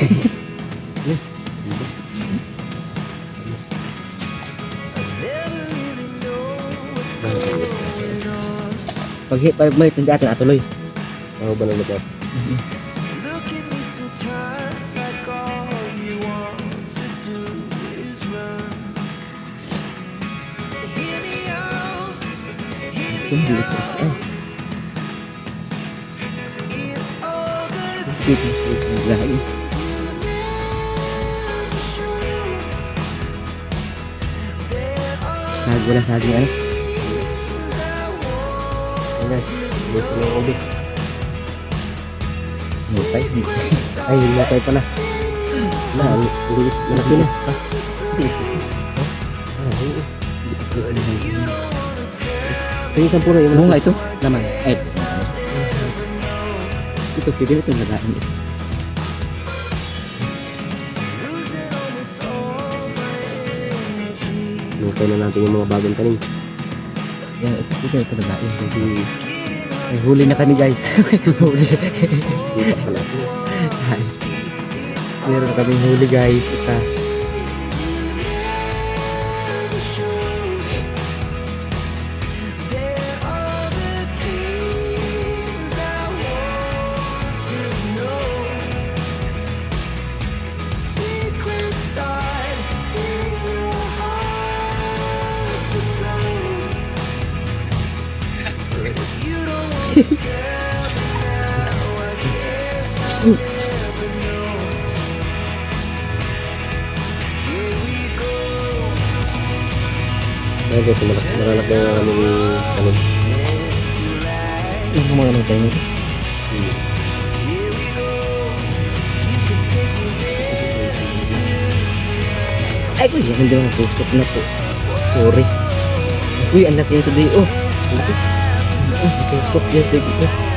Pag pag may tindi atin atuloy. Ako ba na ito? Look at me sometimes like all you Sag, wala saging ano. Ayan. Buto ng ulit. Lupay. Ay, lupay pala. Na, ulit. Malaki na. Ito yung sampuro yung nga ito? Laman. Ay. Ito, pwede na ito lagain. Lupay na natin yung mga bagong tanim. Yan, ito, ito, ito lagain. Ay, huli na kami guys. huli. Meron na kaming huli guys. Isa. Ayan guys, malak malalak na yung aming tanim. Ano mga naman tayo. Ay, uy, hindi naman tusok na po. Sorry. Uy, ang laki di. Oh, ang laki. Oh, tusok yan. Tigil. Oh.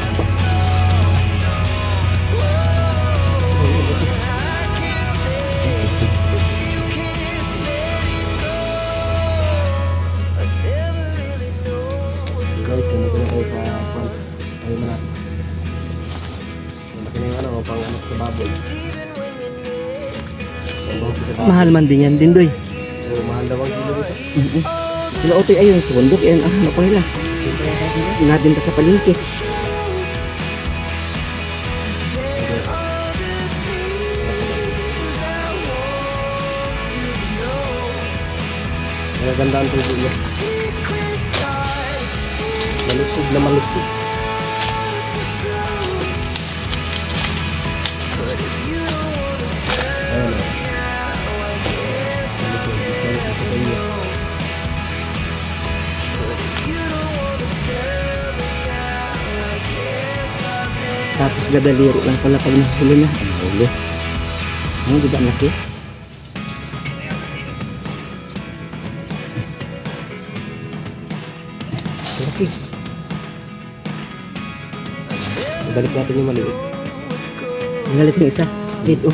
Mahal man din yan din, doy. Oo, mahal daw ang kilo dito. Mm-mm. Sila otoy ayun, sa bundok. Yan, ah, ano pa nila. Natin ka sa palengke. Magaganda ang tubo niya. Malusog na malusog. Never Tapos gadaliro lang pala pag nahuli na. Ang huli. Ano, di ba ang laki? Laki. Balik natin yung maliit. Ang galit ng isa. Dito.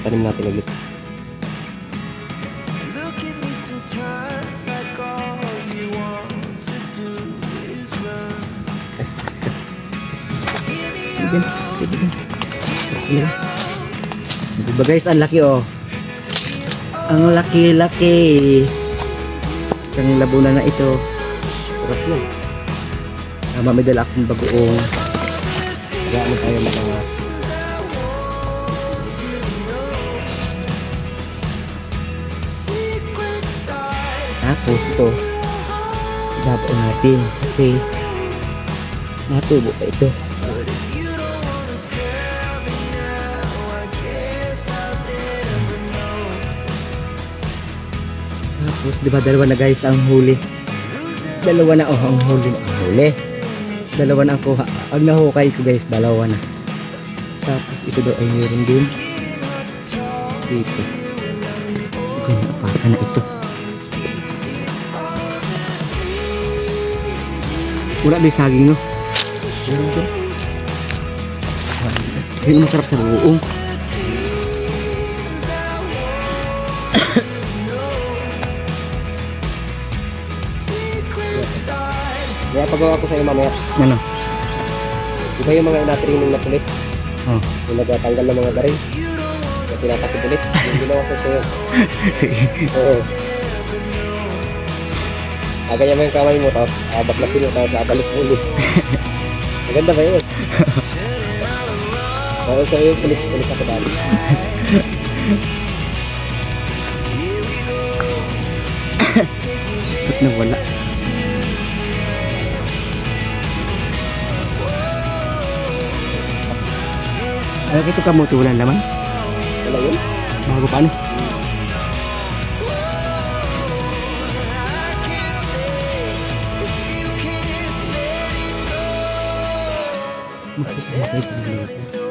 Tanim natin ulit. Out, Sige. Sige. Diba guys, ang laki oh. Ang laki-laki. Isang labunan na ito. Sarap yan. Tama, may dala akong bagoong. Kaya ano tayo mga. Tapos ito, babaw natin kasi natubo pa ito. Tapos, di ba dalawa na guys ang huli? Dalawa na oh, ang huli. Huli. Dalawa na ang kuha. Ang nahukay ko guys, dalawa na. Tapos ito daw ay meron din. Dito. Ito na apaka na ito. Wala ba saging no? Meron. Yun ang masarap sa buong. Kaya pagawa ko sa'yo mamaya. Ano? Di ba yung mga ina-training na pulis? Oh. Yung nagtatanggal ng mga garing. Na tinatakip ulit. Yung ginawa ko sa'yo. Oo. Agaya mo yung kamay mo, tapos abaklasin mo, tapos abalik mo ulit. Maganda ba yun? Oo, sa'yo yung pulis-pulis ako dali. Ba't nawala? Ano kito kamutulan naman? Wala yun? Bago pa ano? Bakit bakit bakit? know